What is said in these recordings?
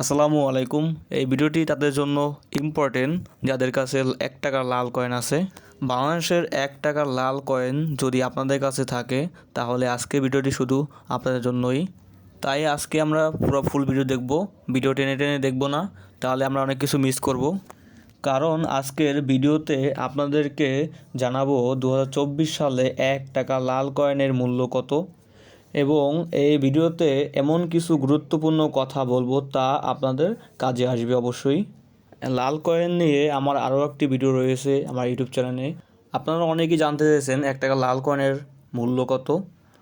আসসালামু আলাইকুম। এই ভিডিওটি তাদের জন্য ইম্পর্টেন্ট যাদের কাছে এক টাকার লাল কয়েন আছে। বাংলাদেশের এক টাকার লাল কয়েন যদি আপনাদের কাছে থাকে, তাহলে আজকে ভিডিওটি শুধু আপনাদের জন্যই। তাই আজকে আমরা পুরো ফুল ভিডিও দেখব। ভিডিও টেনে টেনে দেখব না, তাহলে আমরা অনেক কিছু মিস করব। কারণ আজকের ভিডিওতে আপনাদেরকে জানাব দু হাজার চব্বিশ সালে এক টাকা লাল কয়েনের মূল্য কত? এবং এই ভিডিওতে এমন কিছু গুরুত্বপূর্ণ কথা বলব তা আপনাদের কাজে আসবে অবশ্যই। লাল কয়েন নিয়ে আমার আরও একটি ভিডিও রয়েছে আমার ইউটিউব চ্যানেলে। আপনারা অনেকেই জানতে চেয়েছেন এক টাকা লাল কয়েনের মূল্য কত।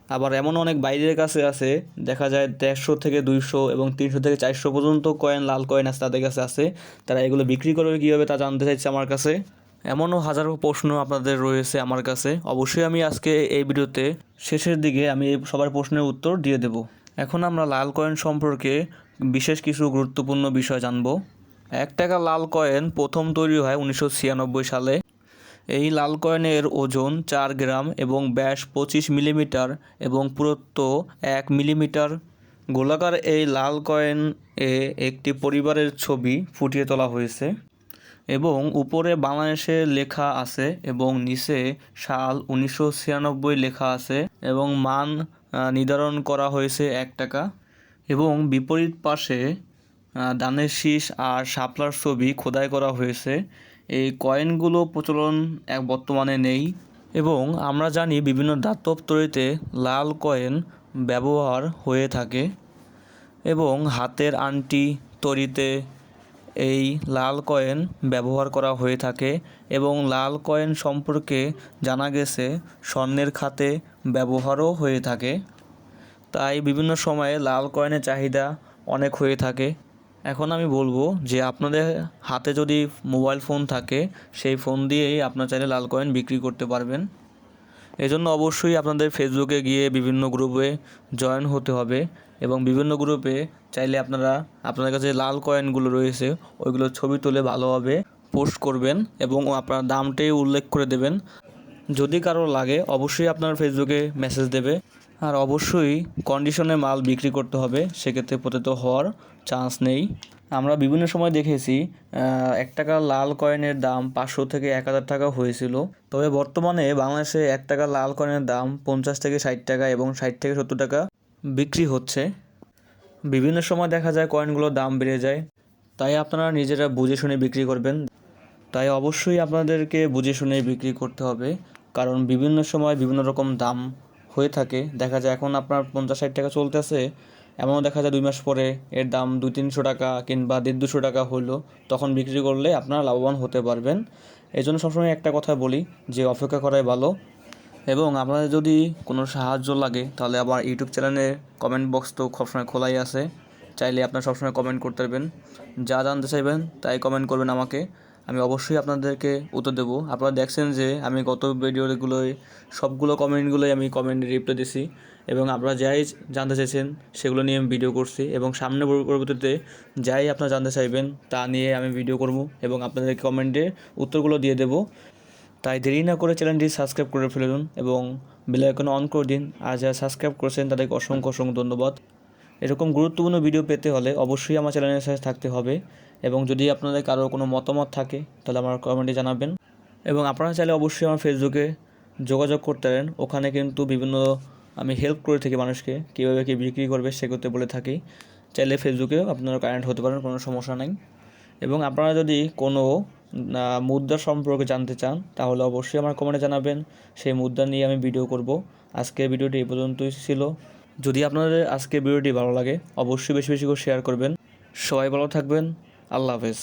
আবার এমন অনেক বাইরের কাছে আছে, দেখা যায় দেড়শো থেকে দুইশো এবং তিনশো থেকে চারশো পর্যন্ত কয়েন, লাল কয়েন আছে, তাদের কাছে আছে। তারা এগুলো বিক্রি করবে কীভাবে তা জানতে চাইছে আমার কাছে। এমনও হাজারো প্রশ্ন আপনাদের রয়েছে আমার কাছে। অবশ্যই আমি আজকে এই ভিডিওতে শেষের দিকে আমি সবার প্রশ্নের উত্তর দিয়ে দেব। এখন আমরা লাল কয়েন সম্পর্কে বিশেষ কিছু গুরুত্বপূর্ণ বিষয় জানব। এক টাকা লাল কয়েন প্রথম তৈরি হয় উনিশশো ছিয়ানব্বই সালে। এই লাল কয়েনের ওজন চার গ্রাম এবং ব্যাস পঁচিশ মিলিমিটার এবং পুরুত্ব এক মিলিমিটার। গোলাকার এই লাল কয়েন এ একটি পরিবারের ছবি ফুটিয়ে তোলা হয়েছে। এবং উপরে বাংলাদেশে লেখা আছে এবং নিচে সাল উনিশশো ছিয়ানব্বই লেখা আছে এবং মান নির্ধারণ করা হয়েছে এক টাকা। এবং বিপরীত পাশে দানের শীষ আর শাপলার ছবি খোদাই করা হয়েছে। এই কয়েনগুলো প্রচলন এক বর্তমানে নেই। এবং আমরা জানি বিভিন্ন দাতব তৈরিতে লাল কয়েন ব্যবহার হয়ে থাকে। এবং হাতের আংটি তৈরিতে এই লাল কয়েন ব্যবহার করা হয়ে থাকে এবং লাল কয়েন সম্পর্কে জানা গেছে স্বর্ণের খাতে ব্যবহারও হয়ে থাকে। তাই বিভিন্ন সময়ে লাল কয়েনের চাহিদা অনেক হয়ে থাকে। এখন আমি বলব যে আপনাদের হাতে যদি মোবাইল ফোন থাকে, সেই ফোন দিয়েই আপনার চাইলে লাল কয়েন বিক্রি করতে পারবেন। এজন্য অবশ্যই আপনাদের ফেসবুকে গিয়ে বিভিন্ন গ্রুপে জয়েন হতে হবে এবং বিভিন্ন গ্রুপে চাইলে আপনারা আপনাদের কাছে লাল কয়েনগুলো রয়েছে ওইগুলোর ছবি তুলে ভালোভাবে পোস্ট করবেন এবং আপনার দামটাই উল্লেখ করে দেবেন। যদি কারও লাগে, অবশ্যই আপনার ফেসবুকে মেসেজ দেবে। আর অবশ্যই কন্ডিশনে মাল বিক্রি করতে হবে, সেক্ষেত্রে প্রতিত হওয়ার চান্স নেই। আমরা বিভিন্ন সময় দেখেছি এক টাকা লাল কয়েনের দাম পাঁচশো থেকে এক হাজার টাকা হয়েছিল। তবে বর্তমানে বাংলাদেশে এক টাকা লাল কয়েনের দাম পঞ্চাশ থেকে ষাট টাকা এবং ষাট থেকে সত্তর টাকা বিক্রি হচ্ছে। বিভিন্ন সময় দেখা যায় কয়েনগুলোর দাম বেড়ে যায়। তাই আপনারা নিজেরা বুঝে শুনে বিক্রি করবেন। তাই অবশ্যই আপনাদেরকে বুঝে শুনে বিক্রি করতে হবে। কারণ বিভিন্ন সময় বিভিন্ন রকম দাম হয়ে থাকে। দেখা যায় এখন আপনার পঞ্চাশ ষাট টাকা চলতেছে। এমনও দেখা যায় দুই মাস পরে, এর দাম দুই তিনশো টাকা কিংবা দেড় দুশো টাকা হলো, তখন বিক্রি করলে আপনারা লাভবান হতে পারবেন। এই জন্য সবসময় একটা কথা বলি যে অপেক্ষা করাই ভালো। এবং আপনাদের যদি কোনো সাহায্য লাগে, তাহলে আমার ইউটিউব চ্যানেলে কমেন্ট বক্স তো সবসময় খোলাই আছে। চাইলে আপনারা সবসময় কমেন্ট করতে পারবেন। যা জানতে চাইবেন, তাই কমেন্ট করবেন আমাকে। আমি অবশ্যই আপনাদেরকে উত্তর দেবো। আপনারা দেখছেন যে আমি গত ভিডিওগুলোয় সবগুলো কমেন্টগুলোই আমি কমেন্টে রিপ্লাই দিছি এবং আপনারা যাই জানতে চাইছেন সেগুলো নিয়ে আমি ভিডিও করছি এবং সামনে পরবর্তীতে যাই আপনারা জানতে চাইবেন তা নিয়ে আমি ভিডিও করব এবং আপনাদের কমেন্টে উত্তরগুলো দিয়ে দেবো। তাই দেরি না করে চ্যানেলটি সাবস্ক্রাইব করে ফেলে ফেলুন এবং বেল আইকন অন করে দিন। আর যারা সাবস্ক্রাইব করেছেন তাদেরকে অসংখ্য অসংখ্য ধন্যবাদ। এরকম গুরুত্বপূর্ণ ভিডিও পেতে হলে অবশ্যই আমার চ্যানেলের সাথে থাকতে হবে এবং যদি আপনাদের কারও কোনো মতামত থাকে, তাহলে আমার কমেন্টে জানাবেন। এবং আপনারা চাইলে অবশ্যই আমার ফেসবুকে যোগাযোগ করতে পারেন। ওখানে কিন্তু বিভিন্ন আমি হেল্প করে থাকি মানুষকে, কীভাবে কী বিক্রি করবে সেগুলোতে বলে থাকি। চাইলে ফেসবুকেও আপনারা কানেক্ট হতে পারেন, কোনো সমস্যা নাই। এবং আপনারা যদি কোনো মুদ্রা সম্পর্কে জানতে চান, তাহলে অবশ্যই আমার কমেন্টে জানাবেন। সেই মুদ্রা নিয়ে আমি ভিডিও করব। আজকের ভিডিওটি এই পর্যন্তই ছিল। যদি আপনাদের আজকে ভিডিওটি ভালো লাগে, অবশ্যই বেশি বেশি করে শেয়ার করবেন। সবাই ভালো থাকবেন। আল্লাহ হাফেজ।